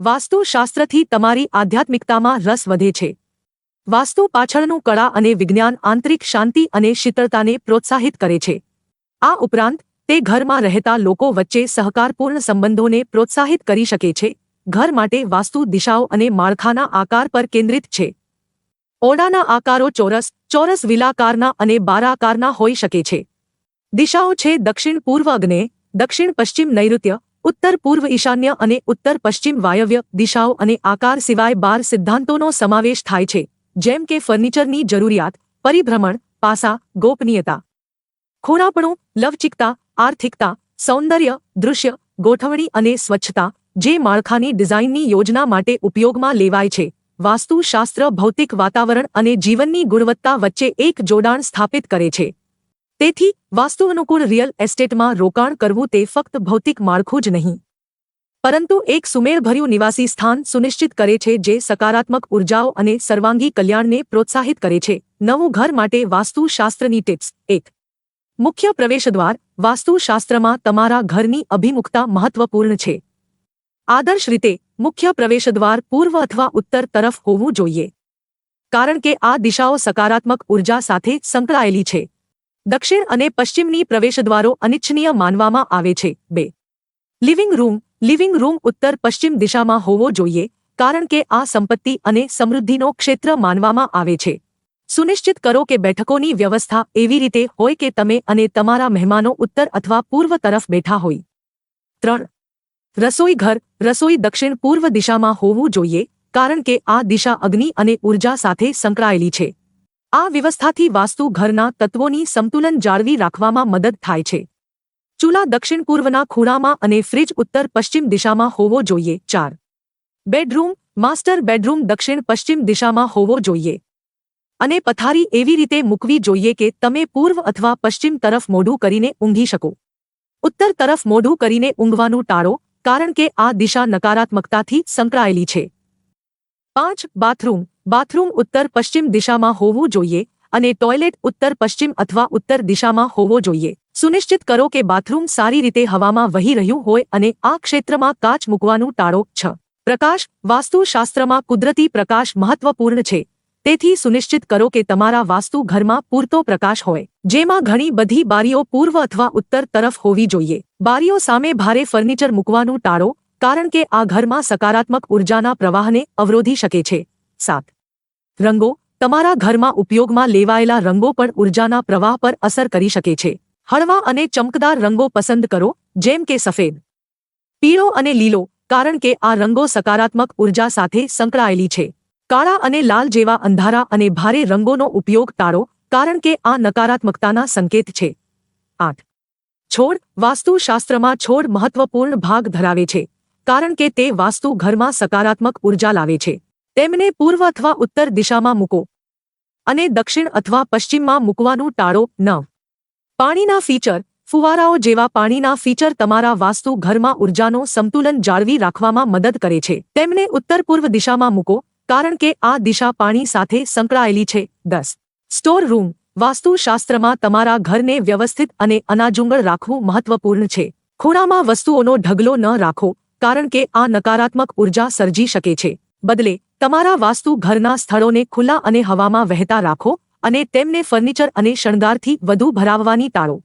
વાસ્તુશાસ્ત્રથી તમારી આધ્યાત્મિકતામાં રસ વધે છે. વાસ્તુ પાછળનું કળા અને વિજ્ઞાન આંતરિક શાંતિ અને શીતળતાને પ્રોત્સાહિત કરે છે. આ ઉપરાંત, તે ઘરમાં રહેતા લોકો વચ્ચે સહકારપૂર્ણ સંબંધોને પ્રોત્સાહિત કરી શકે છે. ઘર માટે વાસ્તુ દિશાઓ અને માળખાના આકાર પર કેન્દ્રિત છે. ઓરડાના આકારો ચોરસ ચોરસ વિલાકારના અને બારાકારના હોઈ શકે છે. દિશાઓ છે દક્ષિણ પૂર્વ અગ્ને દક્ષિણ પશ્ચિમ નૈઋત્ય ઉત્તર પૂર્વ ઈશાન્ય અને ઉત્તર પશ્ચિમ વાયવ્ય દિશાઓ અને આકાર સિવાય બાર સિદ્ધાંતોનો સમાવેશ થાય છે, જેમ કે ફર્નિચરની જરૂરિયાત, પરિભ્રમણ, પાસા, ગોપનીયતા. ખૂણાપણું લવચિકતા, આર્થિકતા, સૌંદર્ય, દૃશ્ય, ગોઠવણી અને સ્વચ્છતા, જે માળખાની ડિઝાઇનની યોજના માટે ઉપયોગમાં લેવાય છે. વાસ્તુશાસ્ત્ર ભૌતિક વાતાવરણ અને જીવનની ગુણવત્તા વચ્ચે એક જોડાણ સ્થાપિત કરે છે. તેથી વાસ્તુ અનુકૂળ રિયલ એસ્ટેટમાં રોકાણ કરવું તે ફક્ત ભૌતિક માળખું જ નહીં. પરંતુ એક સુમેળભર્યું નિવાસી સ્થાન સુનિશ્ચિત કરે છે જે સકારાત્મક ઉર્જાઓ અને સર્વાંગી કલ્યાણને પ્રોત્સાહિત કરે છે. નવું ઘર માટે વાસ્તુશાસ્ત્રની ટિપ્સ. એક. મુખ્ય પ્રવેશદ્વાર. વાસ્તુશાસ્ત્રમાં તમારા ઘરની અભિમુખતા મહત્વપૂર્ણ છે. આદર્શ રીતે, મુખ્ય પ્રવેશદ્વાર પૂર્વ અથવા ઉત્તર તરફ હોવું જોઈએ. કારણ કે આ દિશાઓ સકારાત્મક ઊર્જા સાથે સંકળાયેલી છે. દક્ષિણ અને પશ્ચિમની પ્રવેશદ્વારો અનિચ્છનીય માનવામાં આવે છે. બે. લિવિંગ રૂમ લિવિંગ રૂમ ઉત્તર પશ્ચિમ દિશામાં હોવો જોઈએ, કારણ કે આ સંપત્તિ અને સમૃદ્ધિનો ક્ષેત્ર માનવામાં આવે છે. સુનિશ્ચિત કરો કે બેઠકોની વ્યવસ્થા એવી રીતે હોય કે તમે અને તમારા મહેમાનો ઉત્તર અથવા પૂર્વ તરફ બેઠા હોય. ત્રણ. રસોઈ ઘર, રસોઈ દક્ષિણ પૂર્વ દિશામાં હોવું જોઈએ, કારણ કે આ દિશા અગ્નિ અને ઊર્જા સાથે સંકળાયેલી છે. આ વ્યવસ્થાથી વાસ્તુ ઘરના તત્વોની સંતુલન જાળવી રાખવામાં મદદ થાય છે. ચૂલા દક્ષિણ પૂર્વના ખૂણામાં અને ફ્રિજ ઉત્તર પશ્ચિમ દિશામાં હોવો જોઈએ. ચાર. બેડરૂમ, માસ્ટર બેડરૂમ દક્ષિણ પશ્ચિમ દિશામાં હોવો જોઈએ. અને પથારી એવી રીતે મૂકવી જોઈએ કે તમે પૂર્વ અથવા પશ્ચિમ તરફ મોઢું કરીને ઊંઘી શકો. ઉત્તર તરફ મોઢું કરીને ઊંઘવાનું ટાળો, કારણ કે આ દિશા નકારાત્મકતાથી સંકળાયેલી છે. પાંચ. બાથરૂમ. બાથરૂમ ઉત્તર પશ્ચિમ દિશામાં હોવું જોઈએ અને ટોયલેટ ઉત્તર પશ્ચિમ અથવા ઉત્તર દિશામાં હોવો જોઈએ. સુનિશ્ચિત કરો કે બાથરૂમ સારી રીતે હવામાં વહી રહ્યું હોય અને આ ક્ષેત્રમાં કાચ મૂકવાનું ટાળો છ. પ્રકાશ વાસ્તુશાસ્ત્રમાં કુદરતી પ્રકાશ મહત્વપૂર્ણ છે. તેથી સુનિશ્ચિત કરો કે તમારા વાસ્તુ ઘરમાં પૂરતો પ્રકાશ હોય. જેમાં ઘણી બધી બારીઓ પૂર્વ અથવા ઉત્તર તરફ હોવી જોઈએ. બારીઓ સામે ભારે ફર્નિચર મૂકવાનું ટાળો, કારણ કે આ ઘરમાં સકારાત્મક ઉર્જાના પ્રવાહને અવરોધી શકે છે. સાત. રંગો તમારા ઘરમાં ઉપયોગમાં લેવાયેલા રંગો પણ ઉર્જાના પ્રવાહ પર અસર કરી શકે છે. હળવા અને ચમકદાર રંગો પસંદ કરો, જેમ કે સફેદ, પીળો અને લીલો, કારણ કે આ રંગો સકારાત્મક ઊર્જા સાથે સંકળાયેલી છે. કાળા અને લાલ જેવા અંધારા અને ભારે રંગોનો ઉપયોગ ટાળો, કારણ કે આ નકારાત્મકતાના સંકેત છે. આઠ. છોડ વાસ્તુશાસ્ત્રમાં છોડ મહત્વપૂર્ણ ભાગ ધરાવે છે, કારણ કે તે વાસ્તુ ઘરમાં સકારાત્મક ઊર્જા લાવે છે. તેમને પૂર્વ અથવા ઉત્તર દિશામાં મૂકો અને દક્ષિણ અથવા પશ્ચિમમાં મૂકવાનું ટાળો ન. પાણીના ફીચર, ફુવારાઓ જેવા પાણીના ફીચર તમારા વાસ્તુ ઘરમાં ઉર્જાનો સંતુલન જાળવી રાખવામાં મદદ કરે છે. તેમને ઉત્તર પૂર્વ દિશામાં મૂકો, કારણ કે આ દિશા પાણી સાથે સંકળાયેલી છે. દસ. સ્ટોર રૂમ, વાસ્તુશાસ્ત્રમાં તમારા ઘરને વ્યવસ્થિત અને અનાજુંગળ રાખવું મહત્વપૂર્ણ છે. ખૂણામાં વસ્તુઓનો ઢગલો ન રાખો, કારણ કે આ નકારાત્મક ઊર્જા સર્જી શકે છે. બદલે તમારા વાસ્તુ ઘરના સ્થળોને ખુલ્લા અને હવામાં વહેતા રાખો અને તેમને ફર્નિચર અને શણગારથી વધુ ભરાવવાની ટાળો.